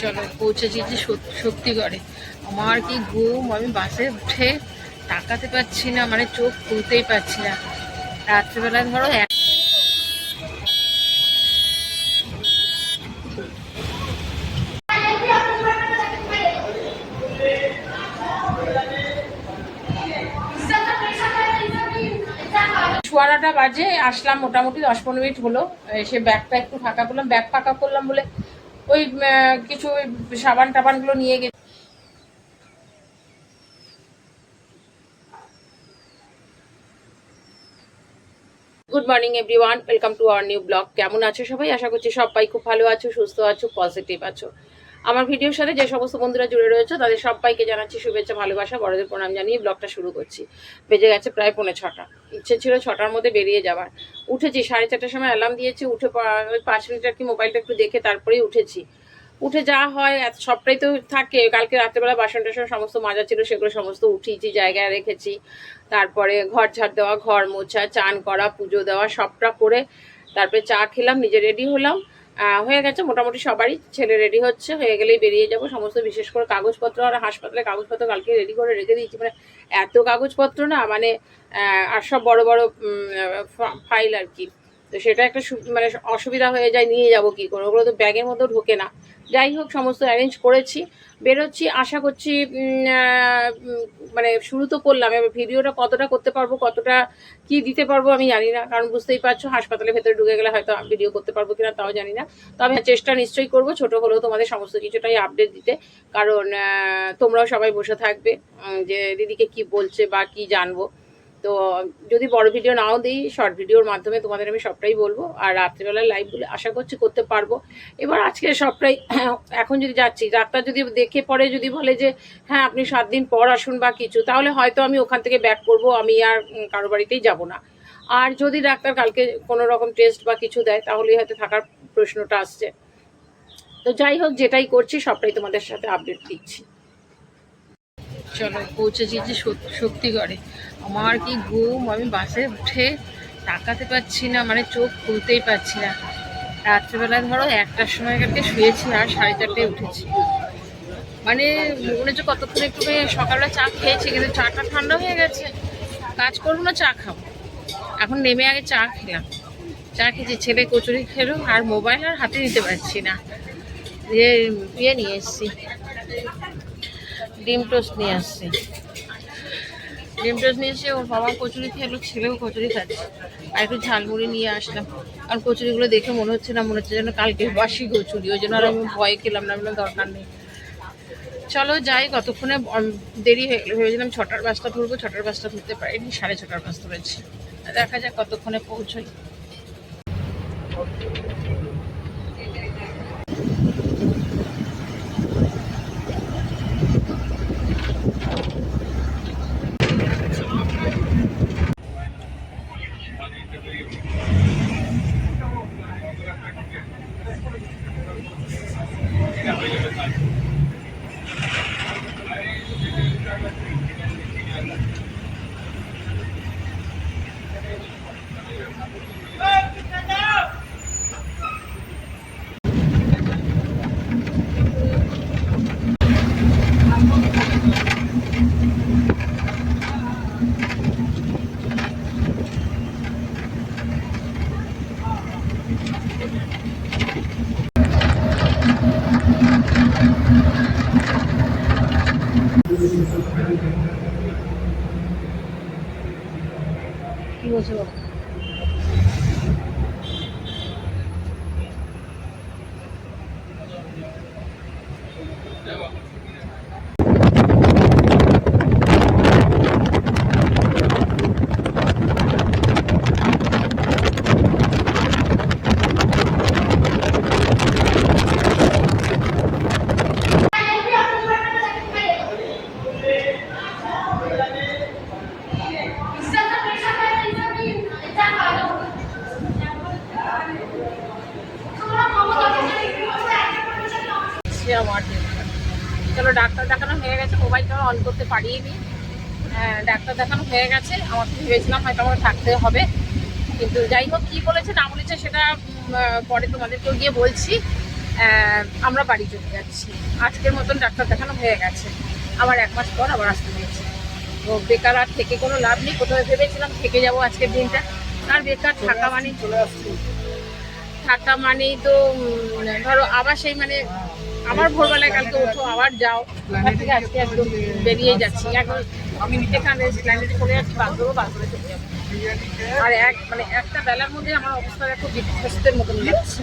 চলো পৌঁছেছি যে শক্তিগড়ে। আমার কি ঘুম? আমি বাসে উঠে তাকাতে পারছি না মানে চোখ খুলতেই পারছি না। রাত্রিবেলা ধরো এক সোয়ারাটা বাজে, আসলাম মোটামুটি দশ পনেরো মিনিট হলো। এসে ব্যাগটা একটু ফাঁকা করলাম, ব্যাগ ফাঁকা করলাম বলে ওই কিছু সাবান টাবানগুলো নিয়ে গেছে। Good morning everyone welcome to our new blog কেমন আছো সবাই? আশা করছি সবাই খুব ভালো আছো, সুস্থ আছো পজিটিভ আছো। আমার ভিডিওর সাথে যে সমস্ত বন্ধুরা জুড়ে রয়েছে, তাদের সবাইকে জানাচ্ছি শুভেচ্ছা, ভালোবাসা। বড়দের প্রণাম জানিয়ে ব্লগটা শুরু করছি। বেজে গেছে প্রায় পৌনে ছটা। ইচ্ছে ছিল ছটার মধ্যে বেরিয়ে যাওয়ার। উঠেছি, সাড়ে চারটার সময় অ্যালার্ম দিয়েছি, উঠে পাঁচ মিনিট আর কি মোবাইলটা একটু দেখে তারপরেই উঠেছি। উঠে যা হয় সবটাই তো থাকে। কালকে রাত্রেবেলা বাসন টাসন সমস্ত মাজা ছিল, সেগুলো সমস্ত উঠিয়েছি, জায়গায় রেখেছি। তারপরে ঘর ঝাড় দেওয়া, ঘর মোছা, চান করা, পুজো দেওয়া, সবটা করে তারপরে চা খেলাম, নিজে রেডি হলাম। হয়ে গেছে, মোটামুটি সবারই ছেলে রেডি হচ্ছে, হয়ে গেলেই বেরিয়ে যাব। সমস্ত বিশেষ করে কাগজপত্র আর হাসপাতালে কাগজপত্র কালকে রেডি করে রেখে দিয়েছি। মানে এত কাগজপত্র না মানে আর সব বড় বড় ফাইল আর কি। তো সেটা একটা মানে অসুবিধা হয়ে যায়, নিয়ে যাব কি করে? ওগুলো তো ব্যাগের মধ্যেও ঢোকে না। যাই হোক, সমস্ত অ্যারেঞ্জ করেছি, বেরোচ্ছি, আশা করছি মানে শুরু তো করলাম। এবার ভিডিওটা কতটা করতে পারব, কতটা কি দিতে পারব আমি জানি না। কারণ বুঝতেই পারছ, হাসপাতালের ভেতরে ঢুকে গেলে হয়তো ভিডিও করতে পারব কিনা তাও জানি না। তবে চেষ্টা নিশ্চয়ই করব, ছোট হলেও তোমাদের সমস্ত কিছুটাই আপডেট দিতে। কারণ তোমরাও সবাই বসে থাকবে যে দিদিকে কি বলছে বা কি জানব। তো যদি বড় ভিডিও নাও দিই শর্ট ভিডিওর মাধ্যমে তোমাদের আমি সবটাই বলব। আর রাত্রিবেলায় লাইভগুলো আশা করছি করতে পারব। এবার আজকে সবটাই, এখন যদি যাচ্ছি ডাক্তার যদি দেখে পরে যদি বলে যে হ্যাঁ আপনি সাত দিন পর আসুন বা কিছু তাহলে হয়তো আমি ওখান থেকে ব্যাক করব, আমি আর কারও বাড়িতেই যাব না। আর যদি ডাক্তার কালকে কোনো রকম টেস্ট বা কিছু দেয়, তাহলেই হয়তো থাকার প্রশ্নটা আসছে। তো যাই হোক, যেটাই করছি, সবটাই তোমাদের সাথে আপডেট দিচ্ছি। চলো পৌঁছেছি যে শক্তিগড়ে। আমার কি ঘুম? আমি বাসে উঠে তাকাতে পারছি না মানে চোখ খুলতেই পারছি না। রাত্রেবেলা ধরো একটার সময় কালকে শুয়েছি আর সাড়ে চারটায় উঠেছি। মানে মনে হচ্ছে কতক্ষণ একটু সকালবেলা চা খেয়েছি, কিন্তু চাটা ঠান্ডা হয়ে গেছে। কাজ করব না, চা খাব। এখন নেমে আগে চা খেলাম। চা খেয়েছি, ছেলে কচুরি খেলো, আর মোবাইল আর হাতে নিতে পারছি না। দিয়ে ইয়ে নিয়ে এসছি। ডিম টোস্ট নিয়ে আসছি। ডিম টোস্ট নিয়ে এসে ওর বাবা কচুরি খেলো ছেলেও কচুরি খাচ্ছে। আর একটু ঝালমুড়ি নিয়ে আসলাম। কারণ কচুরিগুলো দেখে মনে হচ্ছে না, মনে হচ্ছে যেন কালকে বাসি কচুরি। ওই জন্য আর আমি ভয় খেলাম না, বললাম দরকার নেই। চলো যাই, কতক্ষণে দেরি হয়ে গেলো। ভেবেছিলাম ছটার বাসটা ধরবো, ছটার বাসটা ধরতে পারিনি, সাড়ে ছটার বাস ধরেছি। দেখা যাক কতক্ষণে পৌঁছই। কি বলছো বাবা? সে আমার টেনশন। চলো ডাক্তার দেখানো হয়ে গেছে মোবাইলটা অন করতে পারিনি। হ্যাঁ ডাক্তার দেখানো হয়ে গেছে আমার তো ভেবেছিলাম হয়তো আমার থাকতে হবে। কিন্তু যাই হোক কী বলেছে না বলেছে সেটা পরে তোমাদেরকেও গিয়ে বলছি। আমরা বাড়ি চলে যাচ্ছি। আজকের মতন ডাক্তার দেখানো হয়ে গেছে। আবার এক মাস পর আবার আসতে হয়েছে। তো বেকার আর থেকে কোনো লাভ নেই। কোথাও ভেবেছিলাম থেকে যাব আজকের দিনটা। আর বেকার থাকা মানে চলে আসছি। থাকা মানেই তো উম, ধরো আবার সেই মানে আবার ভোরবেলায় কালকে ওঠো, আবার যাও। থেকে আজকে একদম বেরিয়ে যাচ্ছি। এখন আমি এখানে প্ল্যানেটে চলে যাচ্ছি বাস ধরবো বাস ধরে চলে যাব আর এক মানে একটা বেলার মধ্যে আমার অবস্থা একটু বিধ্বস্তের মতন লাগছে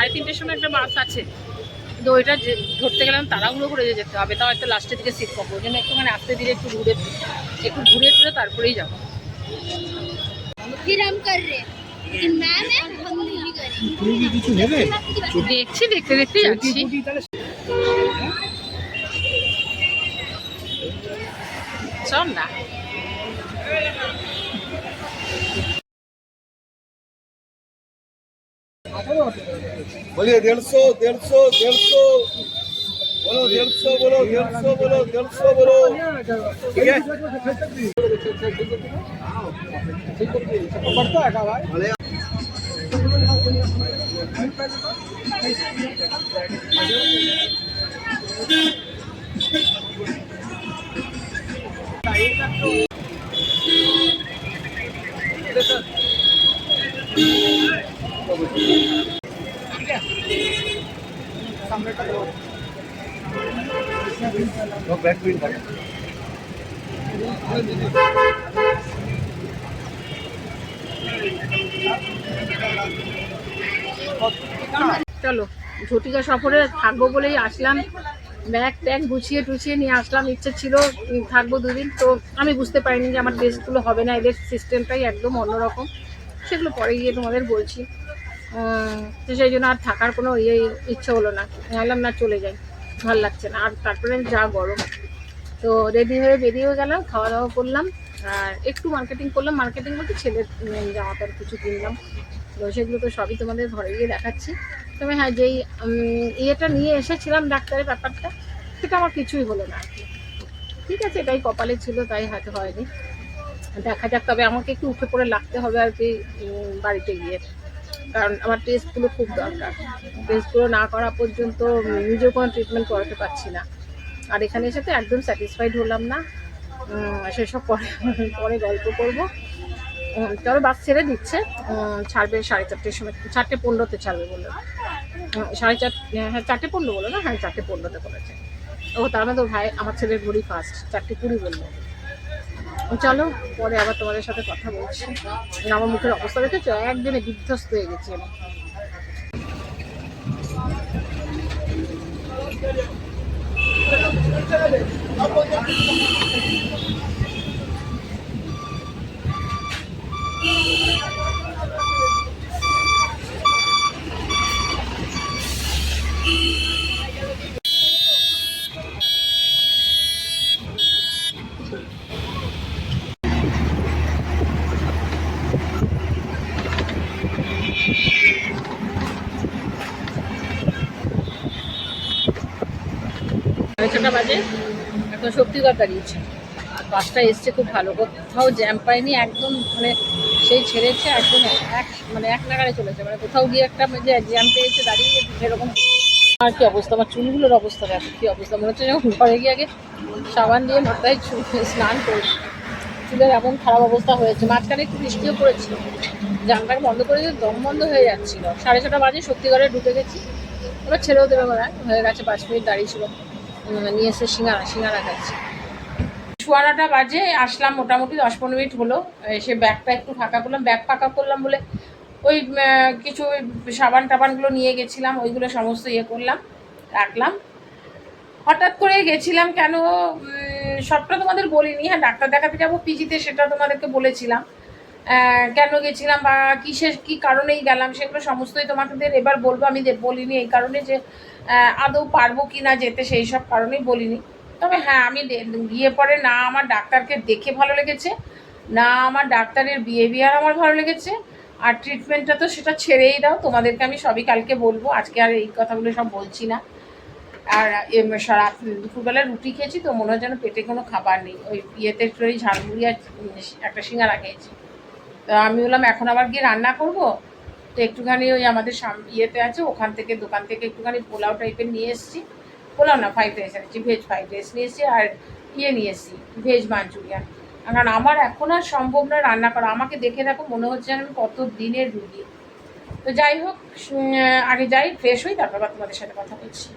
সাড়ে তিনটের সময় একটা বাস আছে। তো ওইটা ধরতে গেলাম তাড়াগুলো করে যেতে হবে তাও একটা লাস্টের দিকে সিট পাবো। ওই জন্য একটুখানি আসতে দিলে একটু ঘুরে একটু ঘুরে ফিরে তারপরেই যাব। দেখছি দেখতে দেখতে যাচ্ছি। চল না। बोलिए, डेढ़ सौ डेढ़ सौ डेढ़ सौ। बोलो, डेढ़ सौ बोलो, डेढ़ सौ बोलो, डेढ़ सौ बोलो। ठीक है। पड़ता है চলো, ঝটিকা সফরে থাকব বলেই আসলাম। ব্যাগ ট্যাগ গুছিয়ে টুছিয়ে নিয়ে আসলাম। ইচ্ছে ছিল থাকব দুদিন। তো আমি বুঝতে পারিনি যে আমার টেস্টগুলো হবে না। এদের সিস্টেমটাই একদম অন্যরকম। সেগুলো পরে গিয়ে তোমাদের বলছি। তো সেই জন্য আর থাকার কোনো ইয়ে ইচ্ছে হলো না। ভাবলাম না, চলে যাই। ভালো লাগছে না। আর তারপরে যা গরম। তো রেডি হয়ে বেরিয়েও গেলাম খাওয়া দাওয়া করলাম। আর একটু মার্কেটিং করলাম। মার্কেটিং বলতে ছেলের জামা প্যান্ট কিছু কিনলাম। তো সেগুলো তো সবই তোমাদের ঘরে গিয়ে দেখাচ্ছি। তবে হ্যাঁ যেই ইয়েটা নিয়ে এসেছিলাম ডাক্তারের ব্যাপারটা, সেটা আমার কিছুই হলো না আর কি। ঠিক আছে, এটাই কপালে ছিল, তাই হয়তো হয়নি। দেখা যাক, তবে আমাকে একটু উঠে পড়ে লাগতে হবে আর কি বাড়িতে গিয়ে। কারণ আমার টেস্টগুলো খুব দরকার। টেস্টগুলো না করা পর্যন্ত নিজেও কোনো ট্রিটমেন্ট করাতে পারছি না। আর এখানে এসে তো একদম স্যাটিসফাইড হলাম না। সেসব পরে পরে গল্প করব। চলো বাস ছেড়ে দিচ্ছে। ছাড়বে সাড়ে চারটের সময়, চারটে পনেরোতে ছাড়বে বলল সাড়ে চার হ্যাঁ চারটে পনেরো বলো না? হ্যাঁ চারটে পনেরোতে বলেছে। ও, তার মধ্যে ভাই, আমার ছেলের ঘড়ি ফার্স্ট চারটে কুড়ি বলল। চলো, পরে আবার তোমাদের সাথে কথা বলছি। আমার মুখের অবস্থা দেখেছ? একদিনে বিধ্বস্ত হয়ে গেছি আমি। ছটা বাজে। এখন শক্তিগড় দাঁড়িয়েছে আর বাসটা এসছে খুব ভালো। কোথাও জ্যাম পাইনি একদম মানে সেই ছেড়েছে একদম এক মানে এক নাগারে চলেছে। মানে কোথাও গিয়ে একটা যে জ্যাম পেয়েছে দাঁড়িয়ে সেরকম। আর কি অবস্থা? আমার চুলগুলোর অবস্থা দেখো কি অবস্থা? মনে হচ্ছে যখন ঘরে গিয়ে আগে সাবান দিয়ে মাথায় চুল স্নান করি। চুলের এমন খারাপ অবস্থা হয়েছে। মাঝখানে একটু বৃষ্টিও পড়েছিল। জানলাটা বন্ধ করে দিয়ে দম বন্ধ হয়ে যাচ্ছিল। সাড়ে ছটা বাজে শক্তিগড়ে ঢুকে গেছি। এবার ছেড়েও দেবে মনে হয়। গেছে পাঁচ মিনিট দাঁড়িয়ে ছিল। উম, নিয়ে এসে সিঙ্গারা সিঙ্গারা খাচ্ছি। সোয়ারাটা বাজে, আসলাম মোটামুটি দশ পনেরো মিনিট হলো। এসে ব্যাগটা একটু ফাঁকা করলাম, ব্যাগ ফাঁকা করলাম বলে ওই কিছু সাবান টাবানগুলো নিয়ে গেছিলাম, ওইগুলো সমস্ত ইয়ে করলাম, রাখলাম। হঠাৎ করে গেছিলাম কেন সবটা তোমাদের বলিনি। হ্যাঁ ডাক্তার দেখাতে যাব, পিজিতে সেটা তোমাদেরকে বলেছিলাম। কেন গেছিলাম বা কিসের, কি কারণেই গেলাম, সেগুলো সমস্তই তোমাদের এবার বলব, আমি বলিনি এই কারণে যে আদৌ পারব কি না যেতে সেই সব কারণেই বলিনি। তবে হ্যাঁ আমি গিয়ে পরে না আমার ডাক্তারকে দেখে ভালো লেগেছে, না আমার ডাক্তারের বিহেভিয়ার আমার ভালো লেগেছে, আর ট্রিটমেন্টটা তো সেটা ছেড়েই দাও, তোমাদেরকে আমি সবই কালকে বলব, আজকে আর এই কথাগুলো সব বলছি না। আর রাত দুপুরবেলা রুটি খেয়েছি, তো মনে হয় যেন পেটে কোনো খাবার নেই, ওই ইয়েতে একটু ঝালমুড়ি আর একটা সিঙ্গারা খেয়েছি। তো আমি বললাম, এখন আবার গিয়ে রান্না করব? তো একটুখানি ওই আমাদের ইয়েতে আছে, ওখান থেকে, দোকান থেকে একটুখানি পোলাও টাইপের নিয়ে এসেছি। পোলাও না ফ্রাইড রাইস এনেছি ভেজ ফ্রাইড রাইস নিয়ে এসেছি আর ইয়ে নিয়ে এসেছি ভেজ মাঞ্চুরিয়ান কারণ আমার এখন আর সম্ভব না রান্না করা। আমাকে দেখে দেখো মনে হচ্ছে যেন আমি কত দিনের রুগী। তো যাই হোক আগে যাই ফ্রেশ হই, তারপর তোমাদের সাথে কথা বলছি।